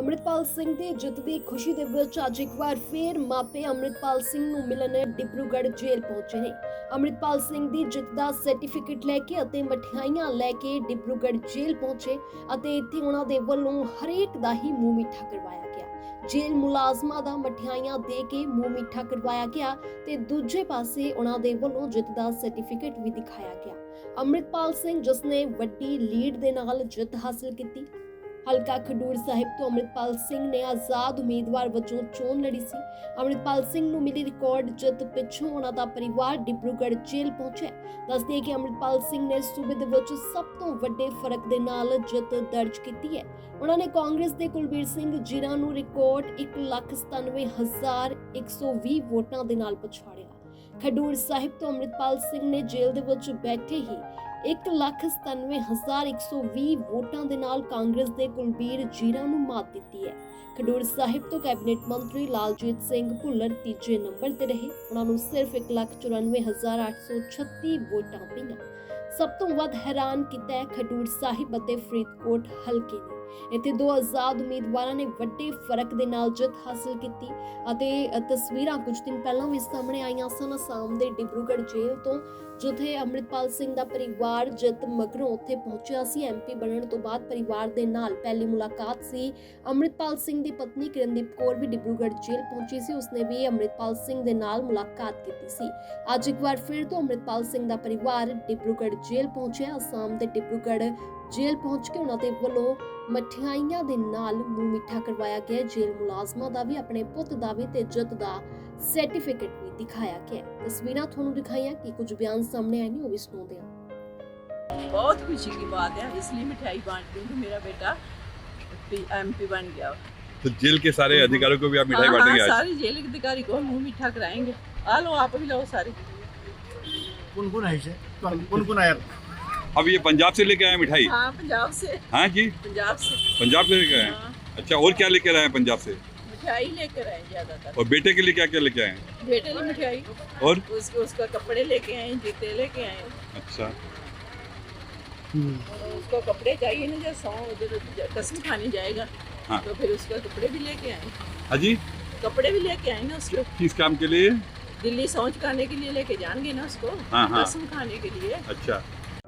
ਅੰਮ੍ਰਿਤਪਾਲ ਸਿੰਘ ਦੀ ਜਿੱਤ ਦੀ ਖੁਸ਼ੀ ਦੇ ਵਿੱਚ ਅੱਜ ਇੱਕ ਵਾਰ ਫੇਰ ਮਾਪੇ ਅੰਮ੍ਰਿਤਪਾਲ ਸਿੰਘ ਨੂੰ ਮਿਲਣ ਡਿਬਰੂਗੜ੍ਹ ਜੇਲ੍ਹ ਪਹੁੰਚੇ ਨੇ। ਅੰਮ੍ਰਿਤਪਾਲ ਸਿੰਘ ਦੀ ਜਿੱਤ ਦਾ ਸਰਟੀਫਿਕੇਟ ਲੈ ਕੇ ਅਤੇ ਮਠਿਆਈਆਂ ਲੈ ਕੇ ਡਿਬਰੂਗੜ੍ਹ ਜੇਲ੍ਹ ਪਹੁੰਚੇ ਅਤੇ ਇੱਥੇ ਉਹਨਾਂ ਦੇ ਵੱਲੋਂ ਹਰੇਕ ਦਾ ਹੀ ਮੂੰਹ ਮਿੱਠਾ ਕਰਵਾਇਆ ਗਿਆ। ਜੇਲ੍ਹ ਮੁਲਾਜ਼ਮਾਂ ਦਾ ਮਠਿਆਈਆਂ ਦੇ ਕੇ ਮੂੰਹ ਮਿੱਠਾ ਕਰਵਾਇਆ ਗਿਆ ਤੇ ਦੂਜੇ ਪਾਸੇ ਉਹਨਾਂ ਦੇ ਵੱਲੋਂ ਜਿੱਤ ਦਾ ਸਰਟੀਫਿਕੇਟ ਵੀ ਦਿਖਾਇਆ ਗਿਆ। ਅੰਮ੍ਰਿਤਪਾਲ ਸਿੰਘ ਜਿਸ ਨੇ ਵੱਡੀ ਲੀਡ ਦੇ ਨਾਲ ਜਿੱਤ ਹਾਸਲ ਕੀਤੀ। ਹਲਕਾ ਖਡੂਰ ਸਾਹਿਬ ਤੋਂ ਅੰਮ੍ਰਿਤਪਾਲ ਸਿੰਘ ਨੇ ਆਜ਼ਾਦ ਉਮੀਦਵਾਰ ਵਜੋਂ ਚੋਣ ਲੜੀ ਸੀ। ਅੰਮ੍ਰਿਤਪਾਲ ਸਿੰਘ ਨੂੰ ਮਿਲੀ ਰਿਕਾਰਡ ਜਿੱਤ ਪਿੱਛੋਂ ਉਹਨਾਂ ਦਾ ਪਰਿਵਾਰ ਡਿਬਰੂਗੜ੍ਹ ਜੇਲ੍ਹ ਪਹੁੰਚਿਆ। ਦੱਸਦੇ ਕਿ ਅੰਮ੍ਰਿਤਪਾਲ ਸਿੰਘ ਨੇ ਸੂਬੇ ਦੇ ਵਿੱਚ ਸਭ ਤੋਂ ਵੱਡੇ ਫ਼ਰਕ ਦੇ ਨਾਲ ਜਿੱਤ ਦਰਜ ਕੀਤੀ ਹੈ। ਉਹਨਾਂ ਨੇ ਕਾਂਗਰਸ ਦੇ ਕੁਲਬੀਰ ਸਿੰਘ ਜੀਰਾ ਨੂੰ ਰਿਕਾਰਡ 197120 ਵੋਟਾਂ ਦੇ ਨਾਲ ਪਛਾੜਿਆ। ਖਡੂਰ ਸਾਹਿਬ ਤੋਂ ਅੰਮ੍ਰਿਤਪਾਲ ਸਿੰਘ ਨੇ ਜੇਲ੍ਹ ਦੇ ਵਿੱਚ ਬੈਠੇ ਹੀ 197120 ਵੋਟਾਂ ਦੇ ਨਾਲ ਕਾਂਗਰਸ ਦੇ ਕੁਲਬੀਰ ਜੀਰਾ ਨੂੰ ਮਾਤ ਦਿੱਤੀ ਹੈ। ਖਡੂਰ ਸਾਹਿਬ ਤੋਂ ਕੈਬਨਿਟ ਮੰਤਰੀ ਲਾਲਜੀਤ ਸਿੰਘ ਭੁੱਲਰ ਤੀਜੇ ਨੰਬਰ ਤੇ ਰਹੇ। ਉਹਨਾਂ ਨੂੰ ਸਿਰਫ 194836 ਵੋਟਾਂ ਪਈਆਂ। ਸਭ ਤੋਂ ਵੱਧ ਹੈਰਾਨ ਕੀਤਾ ਖਡੂਰ ਸਾਹਿਬ ਅਤੇ ਫਰੀਦਕੋਟ ਹਲਕੇ ਨੇ। ਇੱਥੇ ਦੋ ਆਜ਼ਾਦ ਉਮੀਦਵਾਰਾਂ ਨੇ ਵੱਡੇ ਫ਼ਰਕ ਦੇ ਨਾਲ ਜਿੱਤ ਹਾਸਲ ਕੀਤੀ ਅਤੇ ਤਸਵੀਰਾਂ ਕੁਝ ਦਿਨ ਪਹਿਲਾਂ ਵੀ ਸਾਹਮਣੇ ਆਈਆਂ ਸਨ। ਅਸਾਮ ਦੇ ਡਿਬਰੂਗੜ੍ਹ ਜੇਲ੍ਹ ਤੋਂ ਜਿੱਥੇ ਅੰਮ੍ਰਿਤਪਾਲ ਸਿੰਘ ਦਾ ਪਰਿਵਾਰ ਜਿੱਤ ਮਗਰੋਂ ਉੱਥੇ ਪਹੁੰਚਿਆ ਸੀ। ਐਮਪੀ ਬਣਨ ਤੋਂ ਬਾਅਦ ਪਰਿਵਾਰ ਦੇ ਨਾਲ ਪਹਿਲੀ ਮੁਲਾਕਾਤ ਸੀ। ਅੰਮ੍ਰਿਤਪਾਲ ਸਿੰਘ ਦੀ ਪਤਨੀ ਕਿਰਨਦੀਪ ਕੌਰ ਵੀ ਡਿਬਰੂਗੜ੍ਹ ਜੇਲ੍ਹ ਪਹੁੰਚੀ ਸੀ। ਉਸਨੇ ਵੀ ਅੰਮ੍ਰਿਤਪਾਲ ਸਿੰਘ ਦੇ ਨਾਲ ਮੁਲਾਕਾਤ ਕੀਤੀ ਸੀ। ਅੱਜ ਇੱਕ ਵਾਰ ਫਿਰ ਤੋਂ ਅੰਮ੍ਰਿਤਪਾਲ ਸਿੰਘ ਦਾ ਪਰਿਵਾਰ ਡਿਬਰੂਗੜ੍ਹ ਜੇਲ੍ਹ ਪਹੁੰਚਿਆ। ਅਸਾਮ ਦੇ ਡਿਬਰੂਗੜ੍ਹ ਜੇਲ੍ਹ ਪਹੁੰਚ ਕੇ ਉਹਨਾਂ ਦੇ ਵੱਲੋਂ ਮਠਿਆਈਆਂ ਦੇ ਨਾਲ ਮੂੰਹ ਮਿੱਠਾ ਕਰਵਾਇਆ ਗਿਆ ਜੇਲ੍ਹ ਮੁਲਾਜ਼ਮਾਂ ਦਾ ਵੀ ਆਪਣੇ ਪੁੱਤ ਦਾ ਵੀ ਤੇ ਜਿੱਤ ਦਾ ਸਰਟੀਫਿਕੇਟ ਵੀ ਦਿਖਾਇਆ ਗਿਆ ਤਸਵੀਰਾਂ ਤੁਹਾਨੂੰ ਦਿਖਾਈਆਂ ਕਿ ਕੁਝ ਬਿਆਨ ਸਾਹਮਣੇ ਆਏ ਨੇ ਉਹ ਵੀ ਸੁਣਾਉਂਦੇ ਹਾਂ बहुत खुशी की बात है इसलिए मिठाई बांट रही हूँ कि मेरा बेटा एमपी बन गया तो जेल के सारे अधिकारियों को भी आप मिठाई हाँ, हाँ, बांटेंगे आज सारे जेल अधिकारी को मुंह मीठा कराएंगे आ लो आप भी लो सारे कोण कोण आहे इथे? कोण कोण आहे अब ये पंजाब से लेके आए मिठाई? हाँ पंजाब से। हाँ जी? पंजाब से। पंजाब से लेके आए हैं? अच्छा और क्या लेके आए हैं पंजाब से? मिठाई लेकर आए ज़्यादातर। और बेटे के लिए क्या क्या लेके आए हैं? बेटे ने मिठाई। और? उसके उसका कपड़े लेके आए जूते लेके आए अच्छा। उसको कपड़े चाहिए ना जब सौ उधर कसम खाने जाएगा हाँ। तो फिर उसका कपड़े भी लेके आए। हाँ जी? कपड़े भी लेके आए ना उसको। किस काम के लिए? दिल्ली सौंच खाने के लिए लेके जाएँगे ना उसको हाँ, हाँ। कसम खाने के लिए। अच्छा।